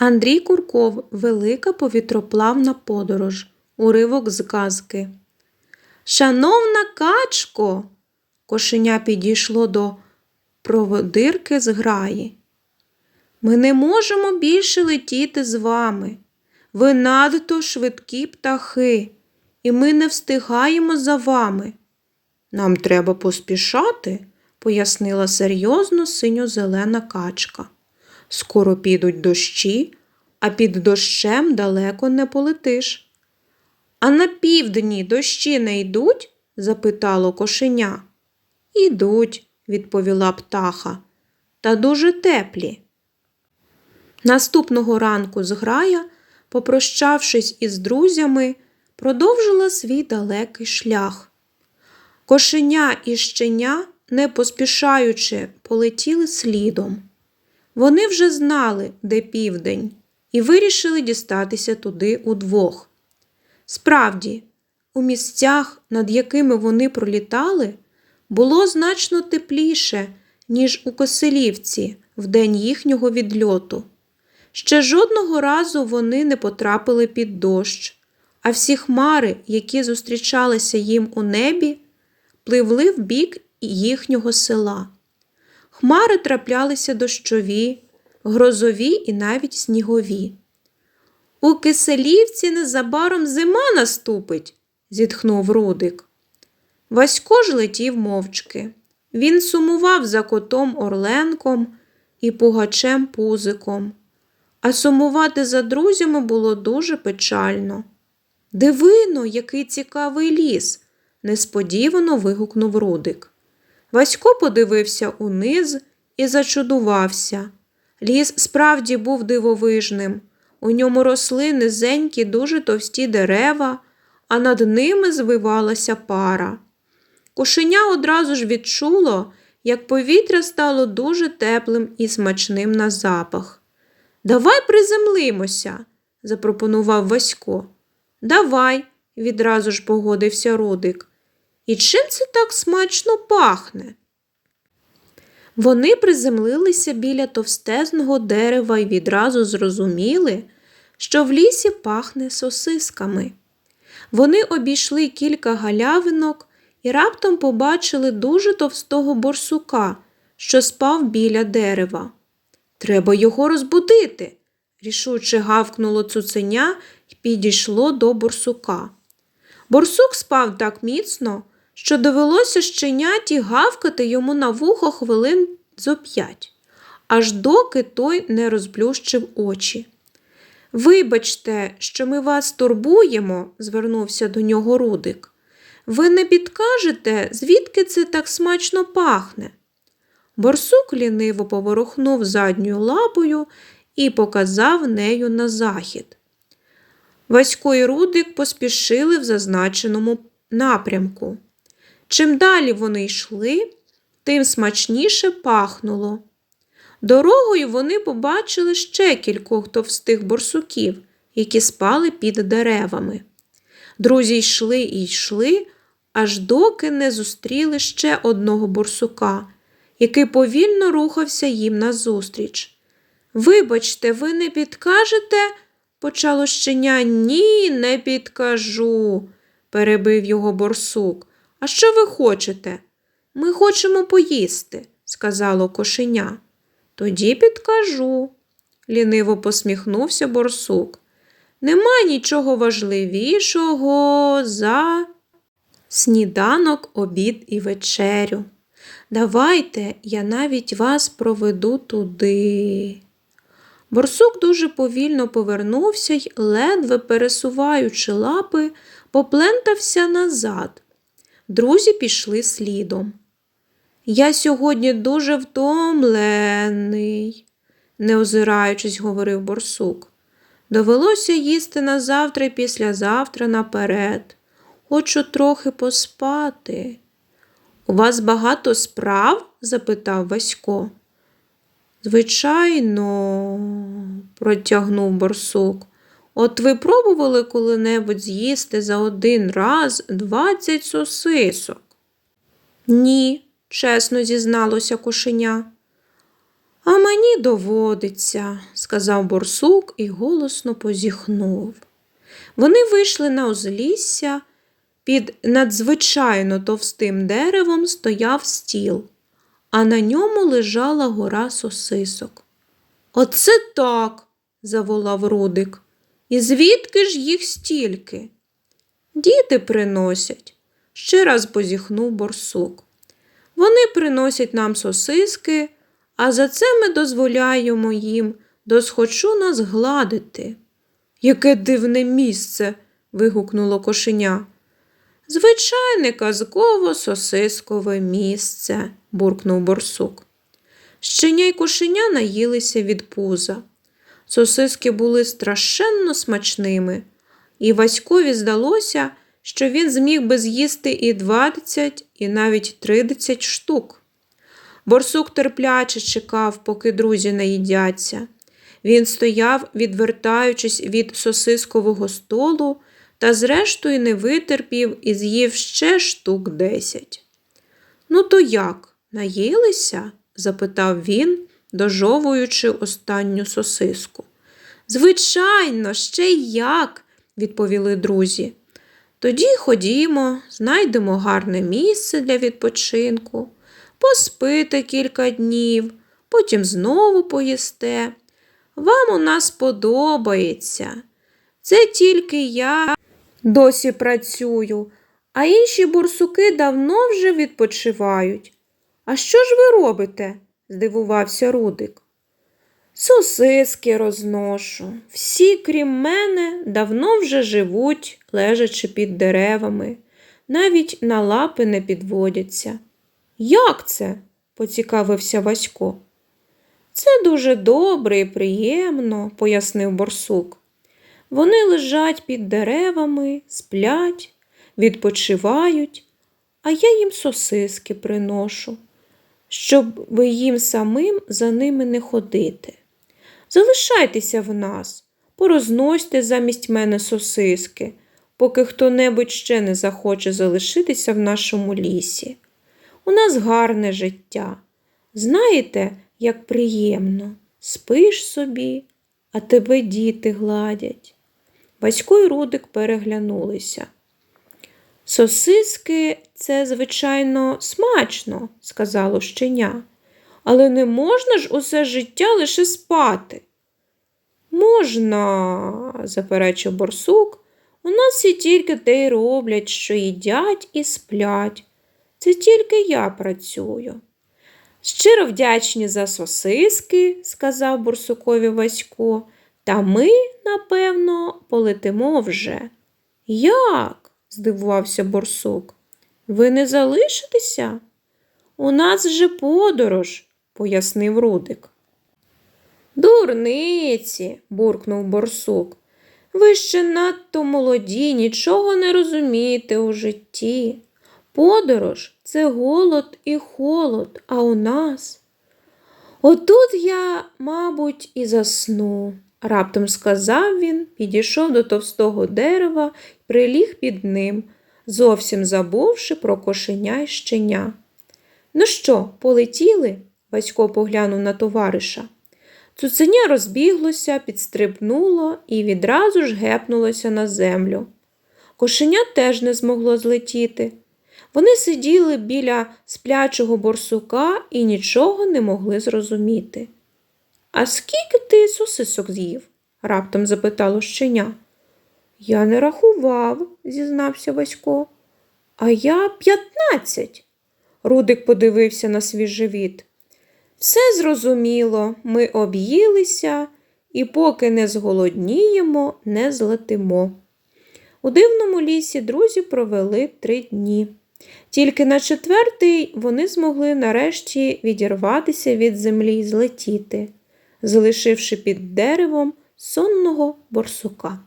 Андрій Курков Велика повітроплавна подорож. Уривок з казки. Шановна качко, кошеня підійшло до проводирки з граї. Ми не можемо більше летіти з вами. Ви надто швидкі птахи, і ми не встигаємо за вами. Нам треба поспішати, пояснила серйозно синьо-зелена качка. Скоро підуть дощі, а під дощем далеко не полетиш. А на півдні дощі не йдуть? запитало кошеня. Ідуть, відповіла птаха, та дуже теплі. Наступного ранку зграя, попрощавшись із друзями, продовжила свій далекий шлях. Кошеня і щеня, не поспішаючи, полетіли слідом. Вони вже знали, де південь, і вирішили дістатися туди удвох. Справді, у місцях, над якими вони пролітали, було значно тепліше, ніж у Коселівці в день їхнього відльоту. Ще жодного разу вони не потрапили під дощ, а всі хмари, які зустрічалися їм у небі, пливли в бік їхнього села. Хмари траплялися дощові, грозові і навіть снігові. У Киселівці незабаром зима наступить, зітхнув Рудик. Васько ж летів мовчки. Він сумував за котом Орленком і пугачем Пузиком, а сумувати за друзями було дуже печально. Дивино, який цікавий ліс, несподівано вигукнув Рудик. Васько подивився униз і зачудувався. Ліс справді був дивовижним. У ньому росли низенькі, дуже товсті дерева, а над ними звивалася пара. Кошеня одразу ж відчуло, як повітря стало дуже теплим і смачним на запах. Давай приземлимося, запропонував Васько. Давай, відразу ж погодився Рудик. І чим це так смачно пахне? Вони приземлилися біля товстезного дерева і відразу зрозуміли, що в лісі пахне сосисками. Вони обійшли кілька галявинок і раптом побачили дуже товстого борсука, що спав біля дерева. Треба його розбудити, рішуче гавкнуло цуценя і підійшло до борсука. Борсук спав так міцно, що довелося щеняті гавкати йому на вухо хвилин зо п'ять, аж доки той не розплющив очі. Вибачте, що ми вас турбуємо, звернувся до нього Рудик. Ви не підкажете, звідки це так смачно пахне? Борсук ліниво поворухнув задньою лапою і показав нею на захід. Васько і Рудик поспішили в зазначеному напрямку. Чим далі вони йшли, тим смачніше пахнуло. Дорогою вони побачили ще кількох товстих борсуків, які спали під деревами. Друзі йшли і йшли, аж доки не зустріли ще одного борсука, який повільно рухався їм назустріч. Вибачте, ви не підкажете? почало щеня. Ні, не підкажу, перебив його борсук. А що ви хочете? Ми хочемо поїсти, сказало кошеня. Тоді підкажу, ліниво посміхнувся борсук. Нема нічого важливішого за сніданок, обід і вечерю. Давайте я навіть вас проведу туди. Борсук дуже повільно повернувся й, ледве пересуваючи лапи, поплентався назад. Друзі пішли слідом. Я сьогодні дуже втомлений, не озираючись, говорив борсук. Довелося їсти на завтра і післязавтра наперед. Хочу трохи поспати. У вас багато справ? запитав Васько. Звичайно, протягнув борсук. От ви пробували коли-небудь з'їсти за один раз двадцять сосисок? Ні, чесно зізналося кошеня. А мені доводиться, сказав борсук і голосно позіхнув. Вони вийшли на узлісся. Під надзвичайно товстим деревом стояв стіл, а на ньому лежала гора сосисок. Оце так, заволав Рудик. І звідки ж їх стільки? Діти приносять, ще раз позіхнув борсук. Вони приносять нам сосиски, а за це ми дозволяємо їм досхочу нас гладити. Яке дивне місце. вигукнуло кошеня. Звичайне казково сосискове місце, буркнув борсук. Щеня й кошеня наїлися від пуза. Сосиски були страшенно смачними, і Васькові здалося, що він зміг би з'їсти і двадцять, і навіть тридцять штук. Борсук терпляче чекав, поки друзі наїдяться. Він стояв, відвертаючись від сосискового столу, та зрештою не витерпів і з'їв ще штук десять. Ну, то як? Наїлися? запитав він, дожовуючи останню сосиску. Звичайно, ще як, відповіли друзі. Тоді ходімо, знайдемо гарне місце для відпочинку, поспите кілька днів, потім знову поїсте. Вам у нас подобається. Це тільки я досі працюю, а інші бурсуки давно вже відпочивають. А що ж ви робите? Здивувався Рудик. Сосиски розношу. Всі, крім мене, давно вже живуть, лежачи під деревами, навіть на лапи не підводяться. Як це? поцікавився Васько. Це дуже добре і приємно, пояснив борсук. Вони лежать під деревами, сплять, відпочивають, а я їм сосиски приношу, щоб ви їм самим за ними не ходити. Залишайтеся в нас, порозносьте замість мене сосиски, поки хто небудь ще не захоче залишитися в нашому лісі. У нас гарне життя. Знаєте, як приємно, спиш собі, а тебе діти гладять. Батько й Рудик переглянулися. Сосиски це, звичайно, смачно, сказало щеня, але не можна ж усе життя лише спати. Можна, заперечив борсук, у нас всі тільки те й роблять, що їдять і сплять. Це тільки я працюю. Щиро вдячні за сосиски, сказав бурсукові Васько, та ми, напевно, полетимо вже. Як? Здивувався борсук. Ви не залишитеся? У нас же подорож, пояснив Рудик. Дурниці, буркнув борсук. Ви ще надто молоді, нічого не розумієте у житті. Подорож це голод і холод, а у нас. Отут я, мабуть, і засну, раптом сказав він, підійшов до товстого дерева приліг під ним, зовсім забувши про кошеня й щеня. Ну що, полетіли? Васько поглянув на товариша. Цуценя розбіглося, підстрибнуло і відразу ж гепнулося на землю. Кошеня теж не змогло злетіти. Вони сиділи біля сплячого борсука і нічого не могли зрозуміти. А скільки ти сосисок з'їв? раптом запитало щеня. Я не рахував, зізнався Васько. А я п'ятнадцять. Рудик подивився на свій живіт. Все зрозуміло, ми об'їлися і, поки не зголодніємо, не злетимо. У дивному лісі друзі провели три дні. Тільки на четвертий вони змогли нарешті відірватися від землі і злетіти, залишивши під деревом сонного борсука.